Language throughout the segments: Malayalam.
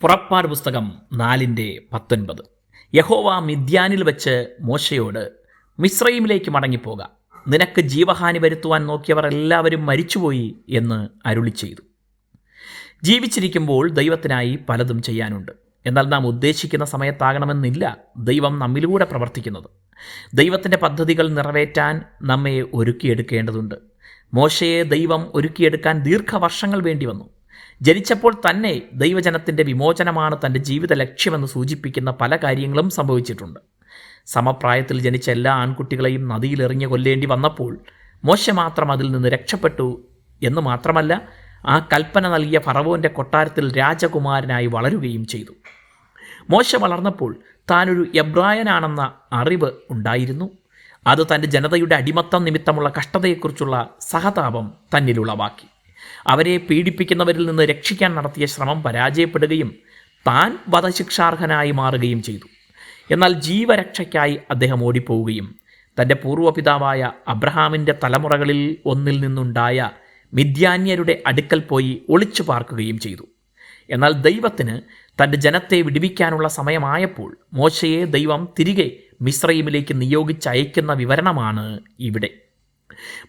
പുറപ്പാട് പുസ്തകം നാലിന്റെ പത്തൊൻപത്. യഹോവ മിദ്യാനിൽ വെച്ച് മോശയോട് മിശ്രയിമിലേക്ക് മടങ്ങിപ്പോക. നിനക്ക് ജീവഹാനി വരുത്തുവാൻ നോക്കിയവർ എല്ലാവരും മരിച്ചുപോയി എന്ന് അരുളി ചെയ്തു. ജീവിച്ചിരിക്കുമ്പോൾ ദൈവത്തിനായി പലതും ചെയ്യാനുണ്ട്. എന്നാൽ നാം ഉദ്ദേശിക്കുന്ന സമയത്താകണമെന്നില്ല ദൈവം നമ്മിലൂടെ പ്രവർത്തിക്കുന്നത്. ദൈവത്തിന്റെ പദ്ധതികൾ നിറവേറ്റാൻ നമ്മെ ഒരുക്കിയെടുക്കേണ്ടതുണ്ട്. മോശയെ ദൈവം ഒരുക്കിയെടുക്കാൻ ദീർഘവർഷങ്ങൾ വേണ്ടി വന്നു. ജനിച്ചപ്പോൾ തന്നെ ദൈവജനത്തിന്റെ വിമോചനമാണ് തന്റെ ജീവിത ലക്ഷ്യമെന്ന് സൂചിപ്പിക്കുന്ന പല കാര്യങ്ങളും സംഭവിച്ചിട്ടുണ്ട്. സമപ്രായത്തിൽ ജനിച്ച എല്ലാ ആൺകുട്ടികളെയും നദിയിലെറിഞ്ഞ് കൊല്ലേണ്ടി വന്നപ്പോൾ മോശ മാത്രം അതിൽ നിന്ന് രക്ഷപ്പെട്ടു എന്ന് മാത്രമല്ല ആ കൽപ്പന നൽകിയ ഫറവോന്റെ കൊട്ടാരത്തിൽ രാജകുമാരനായി വളരുകയും ചെയ്തു. മോശ വളർന്നപ്പോൾ താനൊരു എബ്രായനാണെന്ന അറിവ് ഉണ്ടായിരുന്നു. അത് തന്റെ ജനതയുടെ അടിമത്തം നിമിത്തമുള്ള കഷ്ടതയെക്കുറിച്ചുള്ള സഹതാപം തന്നിലുളവാക്കി അവരെ പീഡിപ്പിക്കുന്നവരിൽ നിന്ന് രക്ഷിക്കാൻ നടത്തിയ ശ്രമം പരാജയപ്പെടുകയും താൻ വധശിക്ഷാർഹനായി മാറുകയും ചെയ്തു. എന്നാൽ ജീവരക്ഷയ്ക്കായി അദ്ദേഹം ഓടിപ്പോവുകയും തന്റെ പൂർവപിതാവായ അബ്രഹാമിന്റെ തലമുറകളിൽ ഒന്നിൽ നിന്നുണ്ടായ മിഥ്യാന്യരുടെ അടുക്കൽ പോയി ഒളിച്ചു പാർക്കുകയും ചെയ്തു. എന്നാൽ ദൈവത്തിന് തന്റെ ജനത്തെ വിടുവിക്കാനുള്ള സമയമായപ്പോൾ മോശയെ ദൈവം തിരികെ മിശ്രയിമിലേക്ക് നിയോഗിച്ചയക്കുന്ന വിവരണമാണ് ഇവിടെ.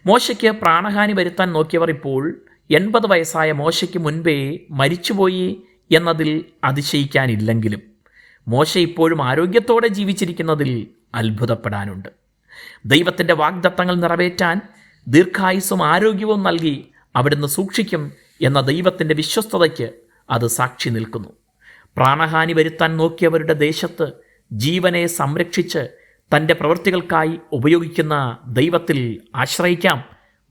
മോശയ്ക്ക് പ്രാണഹാനി വരുത്താൻ നോക്കിയവർ ഇപ്പോൾ എൺപത് വയസ്സായ മോശയ്ക്ക് മുൻപേ മരിച്ചുപോയി എന്നതിൽ അതിശയിക്കാനില്ലെങ്കിലും മോശ ഇപ്പോഴും ആരോഗ്യത്തോടെ ജീവിച്ചിരിക്കുന്നതിൽ അത്ഭുതപ്പെടാനുണ്ട്. ദൈവത്തിന്റെ വാഗ്ദത്തങ്ങൾ നിറവേറ്റാൻ ദീർഘായുസ്സും ആരോഗ്യവും നൽകി അവിടുന്ന് സൂക്ഷിക്കും എന്ന ദൈവത്തിന്റെ വിശ്വസ്തതയ്ക്ക് അത് സാക്ഷി നിൽക്കുന്നു. പ്രാണഹാനി വരുത്താൻ നോക്കിയവരുടെ ദേശത്ത് ജീവനെ സംരക്ഷിച്ച് തന്റെ പ്രവൃത്തികൾക്കായി ഉപയോഗിക്കുന്ന ദൈവത്തിൽ ആശ്രയിക്കാം